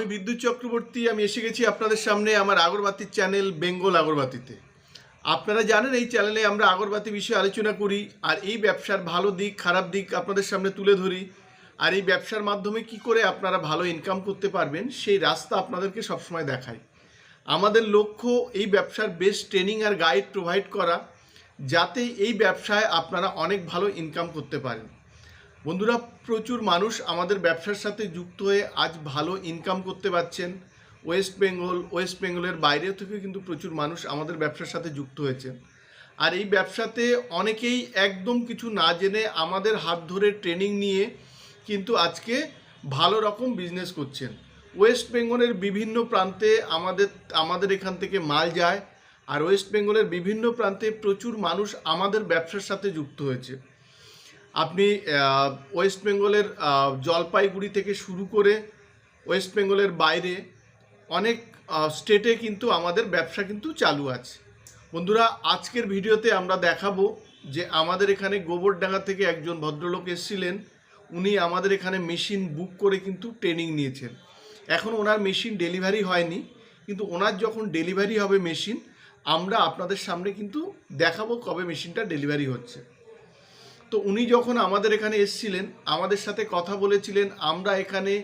আমি বিদ্যুৎ চক্রবর্তী, আমি এসে গেছি আপনাদের সামনে আমার আগরবাতির চ্যানেল বেঙ্গল আগরবাতিতে। আপনারা জানেন এই চ্যানেলে আমরা আগরবাতি বিষয়ে আলোচনা করি, আর এই ব্যবসার ভালো দিক, খারাপ দিক আপনাদের সামনে তুলে ধরি। আর এই ব্যবসার মাধ্যমে কি করে আপনারা ভালো ইনকাম করতে পারবেন, সেই রাস্তা আপনাদেরকে সবসময় দেখাই। আমাদের লক্ষ্য এই ব্যবসার বেস্ট ট্রেনিং আর গাইড প্রোভাইড করা, যাতে এই ব্যবসায় আপনারা অনেক ভালো ইনকাম করতে পারেন। বন্ধুরা, প্রচুর মানুষ আমাদের ব্যবসার সাথে যুক্ত হয়ে আজ ভালো ইনকাম করতে পারছেন। ওয়েস্ট বেঙ্গল ওয়েস্ট বেঙ্গলের বাইরে থেকে কিন্তু প্রচুর মানুষ আমাদের ব্যবসার সাথে যুক্ত হয়েছেন। আর এই ব্যবসাতে অনেকেই একদম কিছু না জেনে আমাদের হাত ধরে ট্রেনিং নিয়ে কিন্তু আজকে ভালো রকম বিজনেস করছেন। ওয়েস্ট বেঙ্গলের বিভিন্ন প্রান্তে আমাদের আমাদের এখান থেকে মাল যায়। আর ওয়েস্ট বেঙ্গলের বিভিন্ন প্রান্তে প্রচুর মানুষ আমাদের ব্যবসার সাথে যুক্ত হয়েছে। আপনি ওয়েস্ট বেঙ্গলের জলপাইগুড়ি থেকে শুরু করে ওয়েস্ট বেঙ্গলের বাইরে অনেক স্টেটে কিন্তু আমাদের ব্যবসা কিন্তু চালু আছে। বন্ধুরা, আজকের ভিডিওতে আমরা দেখাবো যে আমাদের এখানে গোবরডাঙ্গা থেকে একজন ভদ্রলোক এসেছিলেন। উনি আমাদের এখানে মেশিন বুক করে কিন্তু ট্রেনিং নিয়েছেন। এখন ওনার মেশিন ডেলিভারি হয়নি, কিন্তু ওনার যখন ডেলিভারি হবে মেশিন, আমরা আপনাদের সামনে কিন্তু দেখাবো কবে মেশিনটা ডেলিভারি হচ্ছে। তো উনি যখন আমাদের এখানে এসেছিলেন, আমাদের সাথে কথা বলেছিলেন, আমরা এখানে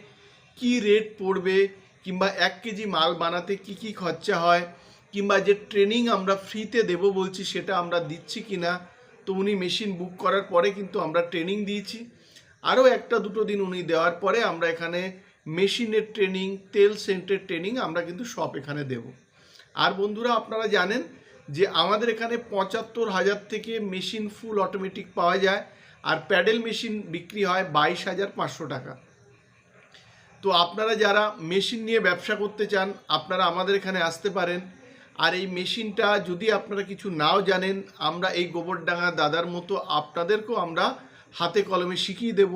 কি রেট পড়বে, কিংবা এক কেজি মাল বানাতে কি কি খরচা হয়, কিংবা যে ট্রেনিং আমরা ফ্রিতে দেব বলছি সেটা আমরা দিচ্ছি কি না তো উনি মেশিন বুক করার পরে কিন্তু আমরা ট্রেনিং দিয়েছি। আরও একটা দুটো দিন উনি দেওয়ার পরে আমরা এখানে মেশিনের ট্রেনিং তেল সেন্টের ট্রেনিং আমরা কিন্তু সব এখানে দেব। আর বন্ধুরা আপনারা জানেন যে আমাদের এখানে পঁচাত্তর হাজার থেকে মেশিন ফুল অটোমেটিক পাওয়া যায় আর প্যাডেল মেশিন বিক্রি হয় বাইশ হাজার পাঁচশো টাকা। তো আপনারা যারা মেশিন নিয়ে ব্যবসা করতে চান, আপনারা আমাদের এখানে আসতে পারেন। আর এই মেশিনটা যদি আপনারা কিছু নাও জানেন, আমরা এই গোবরডাঙ্গা দাদার মতো আপনাদেরকেও আমরা হাতে কলমে শিখিয়ে দেব।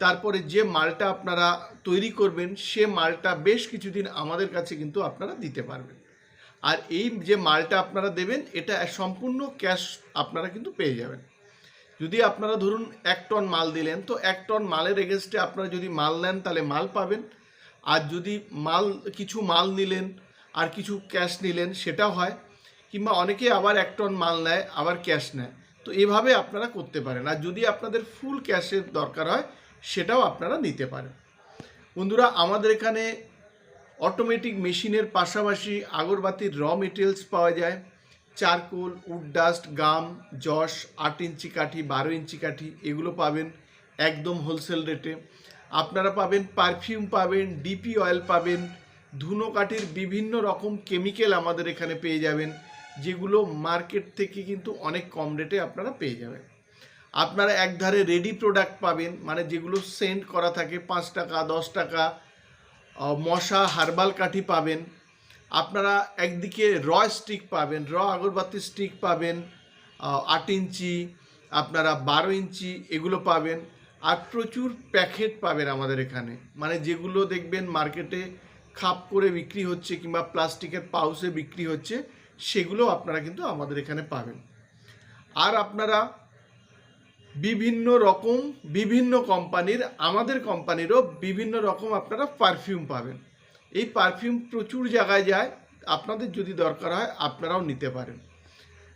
তারপরে যে মালটা আপনারা তৈরি করবেন, সে মালটা বেশ কিছুদিন আমাদের কাছে কিন্তু আপনারা দিতে পারবেন। আর এই যে মালটা আপনারা দেবেন, এটা সম্পূর্ণ ক্যাশ আপনারা কিন্তু পেয়ে যাবেন। যদি আপনারা ধরুন এক টন মাল দিলেন, তো এক টন মালের এগেনস্টে আপনারা যদি মাল নেন, তাহলে মাল পাবেন। আর যদি মাল, কিছু মাল নিলেন আর কিছু ক্যাশ নিলেন, সেটাও হয়। কিংবা অনেকে আবার এক টন মাল নেয়, আবার ক্যাশ নেয়। তো এভাবে আপনারা করতে পারেন। আর যদি আপনাদের ফুল ক্যাশের দরকার হয়, সেটাও আপনারা নিতে পারেন। বন্ধুরা, আমাদের এখানে অটোমেটিক মেশিনের পাশাপাশি আগরবাতির র মেটেরিয়ালস পাওয়া যায়। চারকোল, উড ডাস্ট, গাম যশ আট ইঞ্চি কাঠি, বারো ইঞ্চি কাঠি, এগুলো পাবেন একদম হোলসেল রেটে। আপনারা পাবেন পারফিউম পাবেন, ডিপি অয়েল পাবেন, ধুনো কাঠির বিভিন্ন রকম কেমিক্যাল আমাদের এখানে পেয়ে যাবেন, যেগুলো মার্কেট থেকে কিন্তু অনেক কম রেটে আপনারা পেয়ে যাবেন। আপনারা একধারে রেডি প্রোডাক্ট পাবেন মানে যেগুলো সেন্ড করা থাকে, পাঁচ টাকা, দশ টাকা মশা, হার্বাল কাঠি পাবেন। আপনারা একদিকে র স্টিক পাবেন, র আগরবাতি স্টিক পাবেন আট ইঞ্চি, আপনারা বারো ইঞ্চি এগুলো পাবেন। আর প্রচুর প্যাকেট পাবেন আমাদের এখানে। মানে যেগুলো দেখবেন মার্কেটে খাপ করে বিক্রি হচ্ছে কিংবা প্লাস্টিকের পাউসে বিক্রি হচ্ছে, সেগুলো আপনারা কিন্তু আমাদের এখানে পাবেন। আর আপনারা বিভিন্ন রকম, বিভিন্ন কোম্পানির আমাদের কোম্পানিরও বিভিন্ন রকম আপনারা পারফিউম পাবেন। এই পারফিউম প্রচুর জায়গায় যায়, আপনাদের যদি দরকার হয় আপনারাও নিতে পারেন।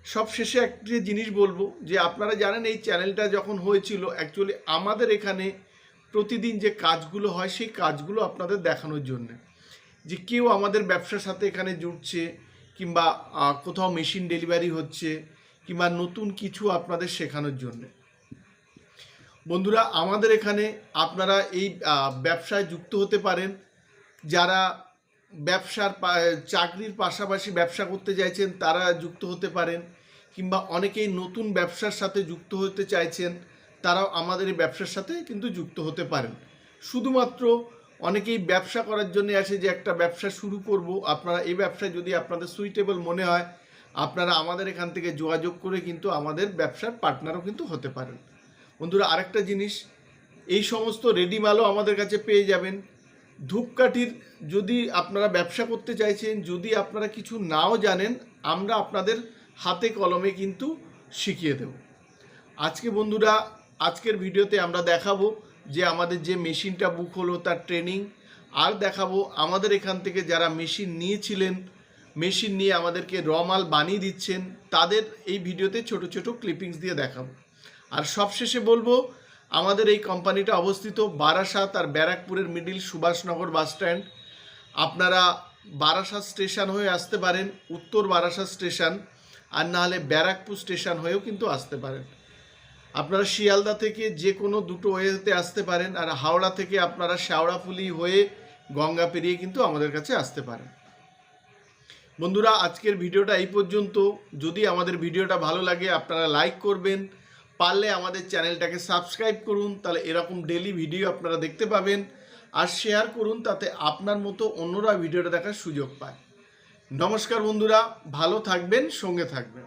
সব শেষে একটি জিনিস বলব, যে আপনারা জানেন এই চ্যানেলটা যখন হয়েছিল অ্যাকচুয়ালি আমাদের এখানে প্রতিদিন যে কাজগুলো হয়, সেই কাজগুলো আপনাদের দেখানোর জন্যে। যে কেউ আমাদের ব্যবসার সাথে এখানে জুড়ছে কিংবা কোথাও মেশিন ডেলিভারি হচ্ছে, কিংবা নতুন কিছু আপনাদের শেখানোর জন্যে। বন্ধুরা, আমাদের এখানে আপনারা এই ব্যবসায় যুক্ত হতে পারেন। যারা ব্যবসার চাকরির পাশাপাশি ব্যবসা করতে চাইছেন, তারা যুক্ত হতে পারেন। কিংবা অনেকেই নতুন ব্যবসার সাথে যুক্ত হতে চাইছেন, তারাও আমাদের এই ব্যবসার সাথে কিন্তু যুক্ত হতে পারেন। শুধুমাত্র অনেকেই ব্যবসা করার জন্য আসে যে, একটা ব্যবসা শুরু করব। আপনারা এই ব্যবসায় যদি আপনাদের সুইটেবল মনে হয়, আপনারা আমাদের এখান থেকে যোগাযোগ করে কিন্তু আমাদের ব্যবসার পার্টনারও কিন্তু হতে পারেন। বন্ধুরা, আরেকটা জিনিস, এই সমস্ত রেডি মালও আমাদের কাছে পেয়ে যাবেন। ধূপকাঠির যদি আপনারা ব্যবসা করতে চাইছেন, যদি আপনারা কিছু নাও জানেন, আমরা আপনাদের হাতে কলমে কিন্তু শিখিয়ে দেব। আজকে বন্ধুরা, আজকের ভিডিওতে আমরা দেখাবো যে আমাদের যে মেশিনটা বুক হলো তার ট্রেনিং আর দেখাবো আমাদের এখান থেকে যারা মেশিন নিয়েছিলেন, মেশিন নিয়ে আমাদেরকে র মাল বানিয়ে দিচ্ছেন, তাদের এই ভিডিওতে ছোট ছোট ক্লিপিংস দিয়ে দেখাবো। আর সবশেষে বলব, আমাদের এই কোম্পানিটা অবস্থিত বারাসাত আর ব্যারাকপুরের মিডিল সুভাষনগর বাস স্ট্যান্ড আপনারা বারাসাত স্টেশন হয়ে আসতে পারেন, উত্তর বারাসাত স্টেশন আর না হলে ব্যারাকপুর স্টেশন হয়েও কিন্তু আসতে পারেন। আপনারা শিয়ালদা থেকে যে কোনো দুটো ওয়েতে আসতে পারেন, আর হাওড়া থেকে আপনারা শেওড়াফুলি হয়ে গঙ্গা পেরিয়ে কিন্তু আমাদের কাছে আসতে পারেন। বন্ধুরা, আজকের ভিডিওটা এই পর্যন্ত। যদি আমাদের ভিডিওটা ভালো লাগে, আপনারা লাইক করবেন পারলে আমাদের চ্যানেলটাকে সাবস্ক্রাইব করুন, তাহলে এরকম ডেলি ভিডিও আপনারা দেখতে পাবেন। আর শেয়ার করুন, তাতে আপনার মতো অন্যরা ভিডিওটা দেখার সুযোগ পায়। নমস্কার বন্ধুরা, ভালো থাকবেন, সঙ্গে থাকবেন।